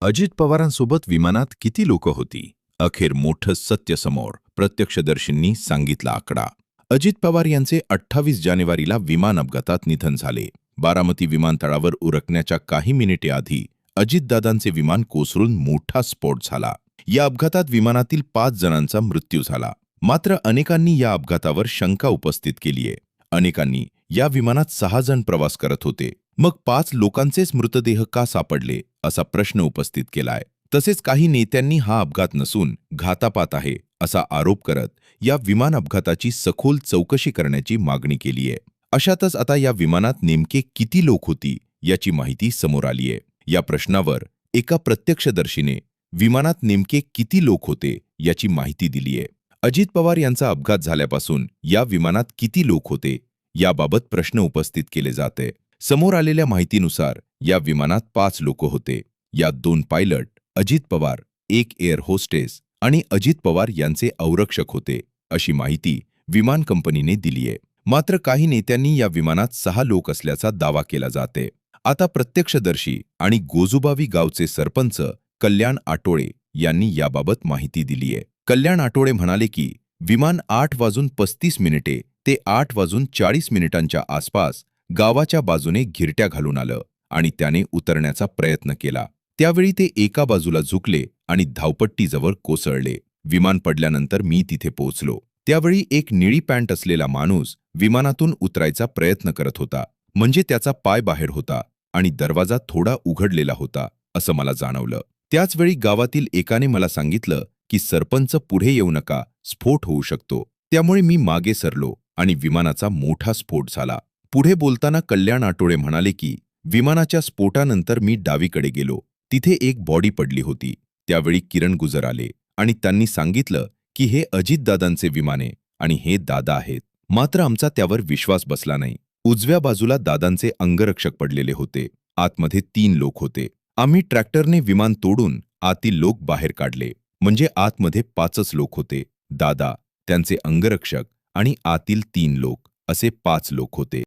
अजित पवारांसोबत विमानात किती लोक होती? अखेर मोठं सत्य समोर प्रत्यक्षदर्शींनी सांगितला आकडा. अजित पवार यांचे अठ्ठावीस जानेवारीला विमान अपघातात निधन झाले. बारामती विमानतळावर उरकण्याच्या काही मिनिटे आधी अजितदादांचे विमान कोसळून मोठा स्फोट झाला. या अपघातात विमानातील पाच जणांचा मृत्यू झाला. मात्र अनेकांनी या अपघातावर शंका उपस्थित केलीये. अनेकांनी या विमानात सहा जण प्रवास करत होते. मग पाच लोकांचेच मृतदेह का सापडले असा प्रश्न उपस्थित केलाय. तसेच काही नेत्यांनी हा अपघात नसून घातापात आहे असा आरोप करत या विमान अपघाताची सखोल चौकशी करण्याची मागणी केलीय अशातच आता या विमानात नेमके किती लोक होती याची माहिती समोर आलीय या प्रश्नावर एका प्रत्यक्षदर्शीने विमानात नेमके किती लोक होते याची माहिती दिलीय अजित पवार यांचा अपघात झाल्यापासून या विमानात किती लोक होते याबाबत प्रश्न उपस्थित केले जाते समोर आलेल्या माहितीनुसार या विमानात पाच लोक होते. यात दोन पायलट अजित पवार एक एअर होस्टेस आणि अजित पवार यांचे औरक्षक होते अशी माहिती विमान कंपनीने दिलीय मात्र काही नेत्यांनी या विमानात सहा लोक असल्याचा दावा केला जाते. आता प्रत्यक्षदर्शी आणि गोजुबावी गावचे सरपंच कल्याण आटोळे यांनी याबाबत माहिती दिलीय कल्याण आटोळे म्हणाले की विमान आठ वाजून पस्तीस मिनिटे ते आठ वाजून चाळीस मिनिटांच्या आसपास गावाच्या बाजूने घिरट्या घालून आलं आणि त्याने उतरण्याचा प्रयत्न केला. त्यावेळी ते एका बाजूला झुकले आणि धावपट्टीजवळ कोसळले. विमान पडल्यानंतर मी तिथे पोहोचलो. त्यावेळी एक निळी पॅन्ट असलेला माणूस विमानातून उतरायचा प्रयत्न करत होता म्हणजे त्याचा पाय बाहेर होता आणि दरवाजा थोडा उघडलेला होता असं मला जाणवलं. त्याचवेळी गावातील एकाने मला सांगितलं की सरपंच पुढे येऊ नका स्फोट होऊ शकतो. त्यामुळे मी मागे सरलो आणि विमानाचा मोठा स्फोट झाला. पुढे बोलताना कल्याण आटोळे म्हणाले की विमानाच्या स्फोटानंतर मी डावीकडे गेलो. तिथे एक बॉडी पडली होती. त्यावेळी किरण गुजर आले आणि त्यांनी सांगितलं की हे अजितदादांचे विमाने आणि हे दादा आहेत. मात्र आमचा त्यावर विश्वास बसला नाही. उजव्या बाजूला दादांचे अंगरक्षक पडलेले होते. आतमध्ये तीन लोक होते. आम्ही ट्रॅक्टरने विमान तोडून आतील लोक बाहेर काढले. म्हणजे आतमध्ये पाचच लोक होते. दादा त्यांचे अंगरक्षक आणि आतील तीन लोक असे पाच लोक होते.